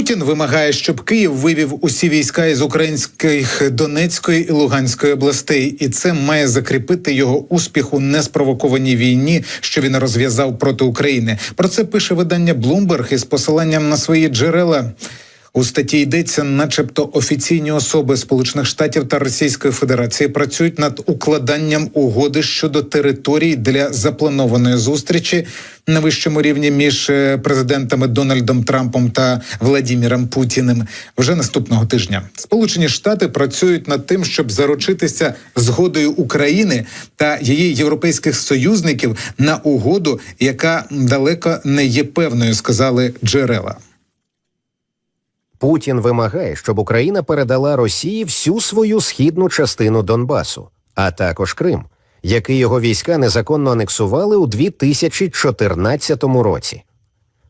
Путін вимагає, щоб Київ вивів усі війська із українських Донецької і Луганської областей, і це має закріпити його успіх у неспровокованій війні, що він розв'язав проти України. Про це пише видання Bloomberg із посиланням на свої джерела. У статті йдеться, начебто, офіційні особи Сполучених Штатів та Російської Федерації працюють над укладанням угоди щодо територій для запланованої зустрічі на вищому рівні між е, президентами Дональдом Трампом та Владіміром Путіним вже наступного тижня. Сполучені Штати працюють над тим, щоб заручитися згодою України та її європейських союзників на угоду, яка далеко не є певною, сказали джерела. Путін вимагає, щоб Україна передала Росії всю свою східну частину Донбасу, а також Крим, який його війська незаконно анексували у 2014 році.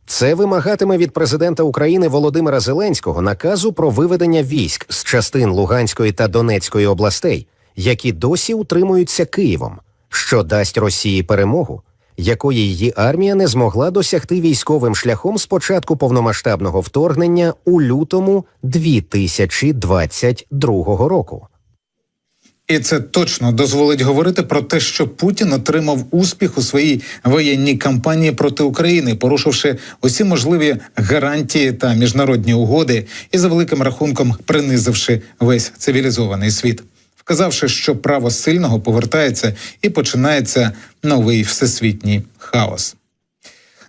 Це вимагатиме від президента України Володимира Зеленського наказу про виведення військ з частин Луганської та Донецької областей, які досі утримуються Києвом, що дасть Росії перемогу, якої її армія не змогла досягти військовим шляхом з початку повномасштабного вторгнення у лютому 2022 року. І це точно дозволить говорити про те, що Путін отримав успіх у своїй воєнній кампанії проти України, порушивши усі можливі гарантії та міжнародні угоди, і за великим рахунком принизивши весь цивілізований світ, вказавши, що право сильного повертається і починається новий всесвітній хаос.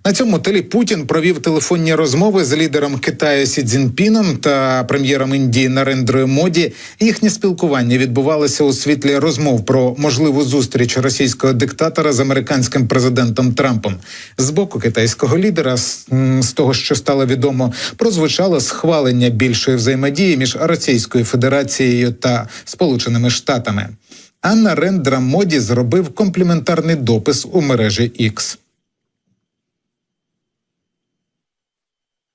На цьому телі Путін провів телефонні розмови з лідером Китаю Сі Цзіньпіном та прем'єром Індії Нарендрою Моді. Їхнє спілкування відбувалося у світлі розмов про можливу зустріч російського диктатора з американським президентом Трампом. З боку китайського лідера, з, того, що стало відомо, прозвучало схвалення більшої взаємодії між Російською Федерацією та Сполученими Штатами. А Нарендра Моді зробив компліментарний допис у мережі X.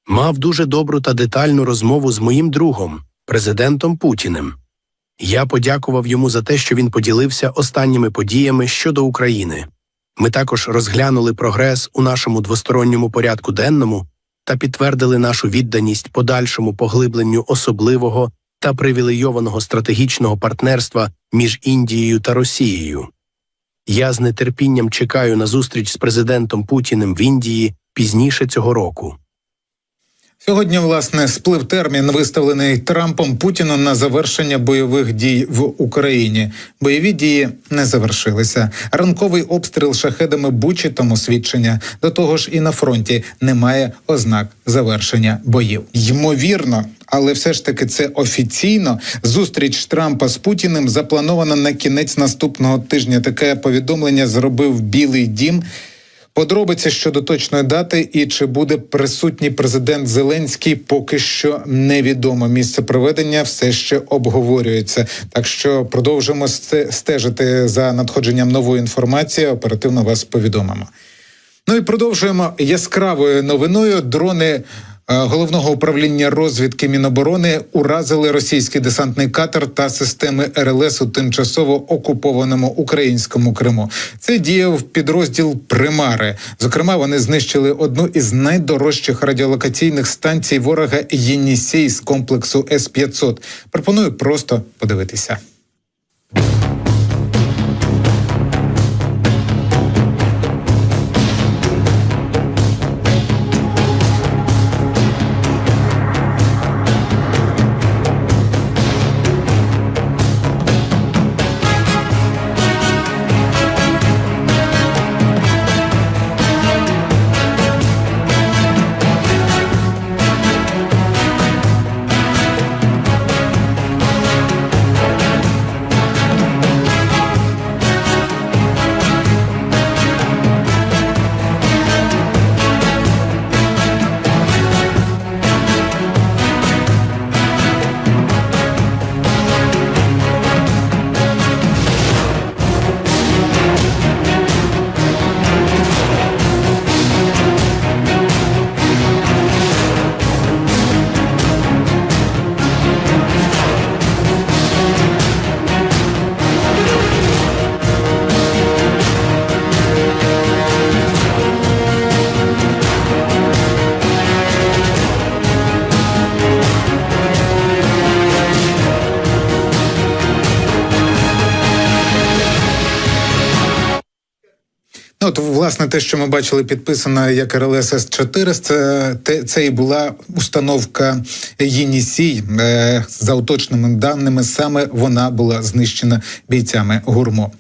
мав дуже добру та детальну розмову з моїм другом, президентом Путіним. Я подякував йому за те, що він поділився останніми подіями щодо України. Ми також розглянули прогрес у нашому двосторонньому порядку денному та підтвердили нашу відданість подальшому поглибленню особливого та привілейованого стратегічного партнерства між Індією та Росією. Я з нетерпінням чекаю на зустріч з президентом Путіним в Індії пізніше цього року. Сьогодні, власне, сплив термін, виставлений Трампом Путіну на завершення бойових дій в Україні. Бойові дії не завершилися. Ранковий обстріл шахедами Бучі тому свідчення. До того ж, і на фронті немає ознак завершення боїв. Ймовірно. Але все ж таки це офіційно зустріч Трампа з Путіним запланована на кінець наступного тижня. Таке повідомлення зробив Білий Дім. Подробиці щодо точної дати і чи буде присутній президент Зеленський, поки що невідомо. Місце проведення все ще обговорюється. Так що продовжимо сте- стежити за надходженням нової інформації. Оперативно вас повідомимо. Ну і продовжуємо яскравою новиною. Дрони. Е, Головного управління розвідки Міноборони уразили російський десантний катер та системи РЛС у тимчасово окупованому українському Криму. Це діяв підрозділ Примари. Зокрема, вони знищили одну із найдорожчих радіолокаційних станцій ворога Єнісей з комплексу С 500 Пропоную просто подивитися. От власне те, що ми бачили, підписано як РЛС С-400, це, те- це і була установка Єнісій. Е, за уточними даними, саме вона була знищена бійцями гурмо.